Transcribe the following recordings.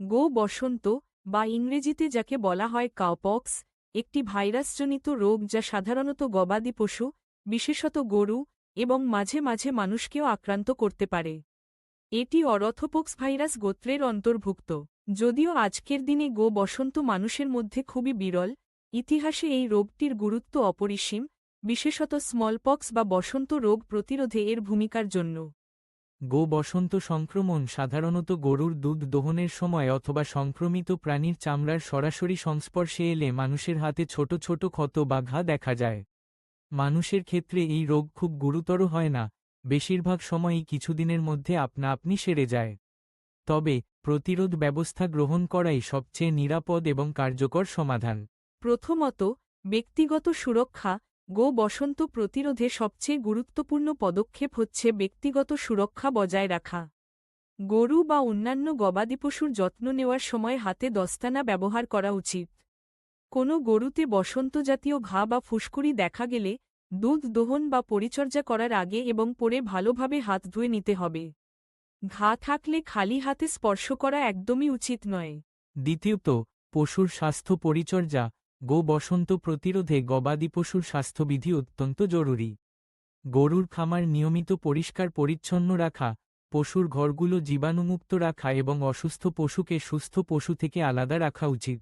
গো বসন্ত বা ইংরেজিতে যাকে বলা হয় কাউপক্স একটি ভাইরাসজনিত রোগ যা সাধারণত গবাদি পশু, বিশেষত গরু এবং মাঝে মাঝে মানুষকেও আক্রান্ত করতে পারে। এটি অরথোপক্স ভাইরাস গোত্রের অন্তর্ভুক্ত। যদিও আজকের দিনে গো বসন্ত মানুষের মধ্যে খুবই বিরল, ইতিহাসে এই রোগটির গুরুত্ব অপরিসীম, বিশেষত স্মলপক্স বা বসন্ত রোগ প্রতিরোধে এর ভূমিকার জন্য। গো বসন্ত সংক্রমণ সাধারণত গরুর দুধ দোহনের সময় অথবা সংক্রমিত প্রাণীর চামড়ার সরাসরি সংস্পর্শে এলে মানুষের হাতে ছোট ছোট ক্ষত বা ঘা দেখা যায়। মানুষের ক্ষেত্রে এই রোগ খুব গুরুতর হয় না, বেশিরভাগ সময়ই কিছুদিনের মধ্যে আপনা আপনি সেরে যায়। তবে, প্রতিরোধ ব্যবস্থা গ্রহণ করাই সবচেয়ে নিরাপদ এবং কার্যকর সমাধান। প্রথমত, ব্যক্তিগত সুরক্ষা গো বসন্ত প্রতিরোধে সবচেয়ে গুরুত্বপূর্ণ পদক্ষেপ হচ্ছে ব্যক্তিগত সুরক্ষা বজায় রাখা। গরু বা অন্যান্য গবাদি পশুর যত্ন নেওয়ার সময় হাতে দস্তানা ব্যবহার করা উচিত। কোনো গরুতে বসন্তজাতীয় ঘা বা ফুসকুড়ি দেখা গেলে দুধ দোহন বা পরিচর্যা করার আগে এবং পরে ভালোভাবে হাত ধুয়ে নিতে হবে। ঘা থাকলে খালি হাতে স্পর্শ করা একদমই উচিত নয়। দ্বিতীয়ত, পশুর স্বাস্থ্য পরিচর্যা গো বসন্ত প্রতিরোধে গবাদি পশুর স্বাস্থ্যবিধি অত্যন্ত জরুরি। গরুর খামার নিয়মিত পরিষ্কার পরিচ্ছন্ন রাখা, পশুর ঘরগুলো জীবাণুমুক্ত রাখা এবং অসুস্থ পশুকে সুস্থ পশু থেকে আলাদা রাখা উচিত।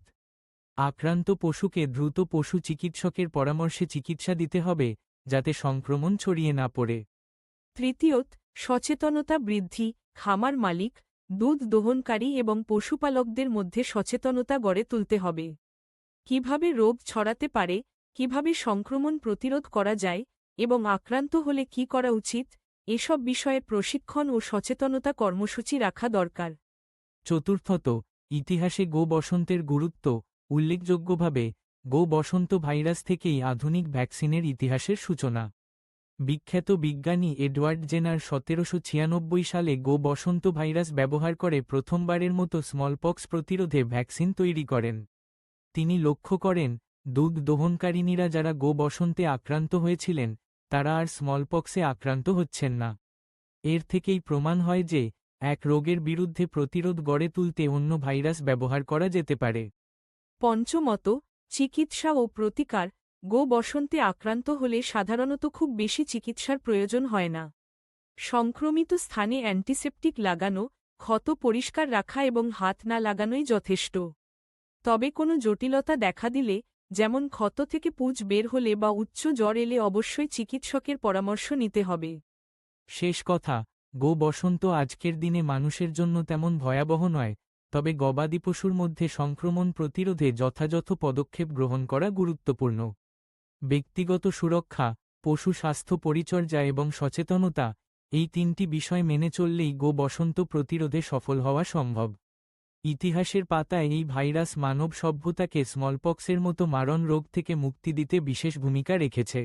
আক্রান্ত পশুকে দ্রুত পশু চিকিৎসকের পরামর্শে চিকিৎসা দিতে হবে, যাতে সংক্রমণ ছড়িয়ে না পড়ে। তৃতীয়ত, সচেতনতা বৃদ্ধি, খামার মালিক, দুধ দোহনকারী এবং পশুপালকদের মধ্যে সচেতনতা গড়ে তুলতে হবে। কীভাবে রোগ ছড়াতে পারে, কীভাবে সংক্রমণ প্রতিরোধ করা যায় এবং আক্রান্ত হলে কি করা উচিত, এসব বিষয়ে প্রশিক্ষণ ও সচেতনতা কর্মসূচি রাখা দরকার। চতুর্থত, ইতিহাসে গো বসন্তের গুরুত্ব, উল্লেখযোগ্যভাবে, গো বসন্ত ভাইরাস থেকেই আধুনিক ভ্যাকসিনের ইতিহাসের সূচনা। বিখ্যাত বিজ্ঞানী এডওয়ার্ড জেনার সতেরোশো ছিয়ানব্বই সালে গো বসন্ত ভাইরাস ব্যবহার করে প্রথমবারের মতো স্মলপক্স প্রতিরোধে ভ্যাকসিন তৈরি করেন। তিনি লক্ষ্য করেন দুধ দহনকারিনীরা যারা গো বসন্তে আক্রান্ত হয়েছিলেন, তারা আর স্মলপক্সে আক্রান্ত হচ্ছেন না। এর থেকেই প্রমাণ হয় যে, এক রোগের বিরুদ্ধে প্রতিরোধ গড়ে তুলতে অন্য ভাইরাস ব্যবহার করা যেতে পারে। পঞ্চমত, চিকিৎসা ও প্রতিকার, গো বসন্তে আক্রান্ত হলে সাধারণত খুব বেশি চিকিৎসার প্রয়োজন হয় না। সংক্রমিত স্থানে অ্যান্টিসেপটিক লাগানো, ক্ষত পরিষ্কার রাখা এবং হাত না লাগানোই যথেষ্ট। তবে কোনো জটিলতা দেখা দিলে, যেমন ক্ষত থেকে পুঁজ বের হলে বা উচ্চ জ্বর এলে অবশ্যই চিকিৎসকের পরামর্শ নিতে হবে। শেষ কথা, গো বসন্ত আজকের দিনে মানুষের জন্য তেমন ভয়াবহ নয়, তবে গবাদি পশুর মধ্যে সংক্রমণ প্রতিরোধে যথাযথ পদক্ষেপ গ্রহণ করা গুরুত্বপূর্ণ। ব্যক্তিগত সুরক্ষা, পশু স্বাস্থ্য পরিচর্যা এবং সচেতনতা, এই তিনটি বিষয় মেনে চললেই গো বসন্ত প্রতিরোধে সফল হওয়া সম্ভব। ইতিহাসের পাতায় এই ভাইরাস মানব সভ্যতাকে স্মলপক্সের মতো মারণ রোগ থেকে মুক্তি দিতে বিশেষ ভূমিকা রেখেছে।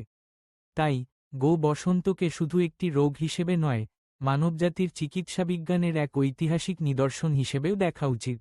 তাই, গো বসন্তকে শুধু একটি রোগ হিসেবে নয়, মানবজাতির চিকিৎসাবিজ্ঞানের এক ঐতিহাসিক নিদর্শন হিসেবেও দেখা উচিত।